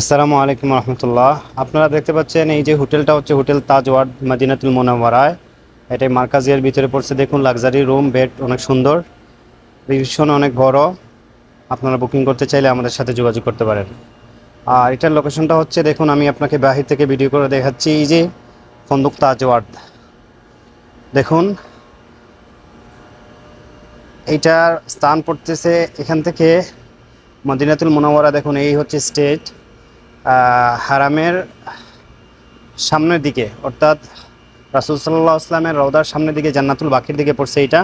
আসসালামু আলাইকুম রহমতুল্লাহ। আপনারা দেখতে পাচ্ছেন এই যে হোটেলটা হচ্ছে হোটেল তাজওয়ার্ড মাদিনাতুল মোনাওয়ারায়। এটা মার্কাজিয়ার ভিতরে পড়ছে। দেখুন লাক্সারি রুম বেড অনেক সুন্দর রিসেপশন অনেক বড়। আপনারা বুকিং করতে চাইলে আমাদের সাথে যোগাযোগ করতে পারেন। আর এটার লোকেশনটা হচ্ছে দেখুন আমি আপনাকে বাহির থেকে ভিডিও করে দেখাচ্ছি এই যে ফন্দুক তাজওয়ার্ড দেখুন এইটার স্থান পড়তেছে এখান থেকে মদিনাতুল মোনাওয়ারা। দেখুন এই হচ্ছে আহ, হারামের সামনের দিকে, অর্থাৎ রাসুল সাল্লাহ আসলামের রওদার সামনের দিকে, জান্নাতুল বাকির দিকে পড়ছে এইটা।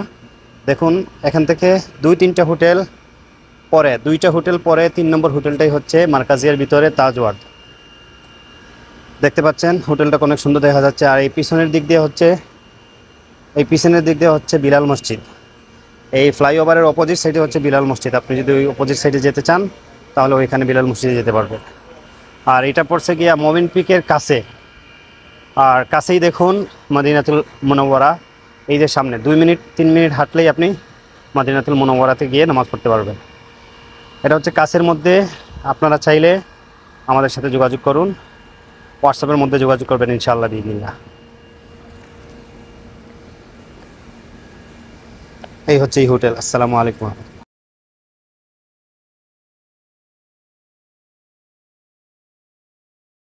দেখুন, এখান থেকে দুই তিনটা হোটেল পরে, দুইটা হোটেল পরে, তিন নম্বর হোটেলটাই হচ্ছে মার্কাজিয়ার ভিতরে তাজওয়ার্ড দেখতে পাচ্ছেন, হোটেলটা অনেক সুন্দর দেখা যাচ্ছে। আর এই পিছনের দিক দিয়ে হচ্ছে, এই পিছনের দিক দিয়ে হচ্ছে বিলাল মসজিদ। এই ফ্লাইওভারের অপোজিট সাইডে হচ্ছে বিলাল মসজিদ। আপনি যদি ওই অপোজিট সাইডে যেতে চান, তাহলে ওইখানে বিলাল মসজিদে যেতে পারবেন। আর এটা পড়ছে গিয়া মমিন পিকের কাছে। আর কাছেই দেখুন মদিনাতুল মনোবরা এই যে সামনে, দুই মিনিট, তিন মিনিট হাঁটলেই আপনি মদিনাতুল মনোবরাতে গিয়ে নামাজ পড়তে পারবেন। এটা হচ্ছে কাছের মধ্যে, আপনারা চাইলে আমাদের সাথে যোগাযোগ করুন হোয়াটসঅ্যাপের মধ্যে যোগাযোগ করবেন, ইনশাআল্লাহ দিদিল্লা এই হচ্ছে এই হোটেল, আসসালামু আলাইকুম।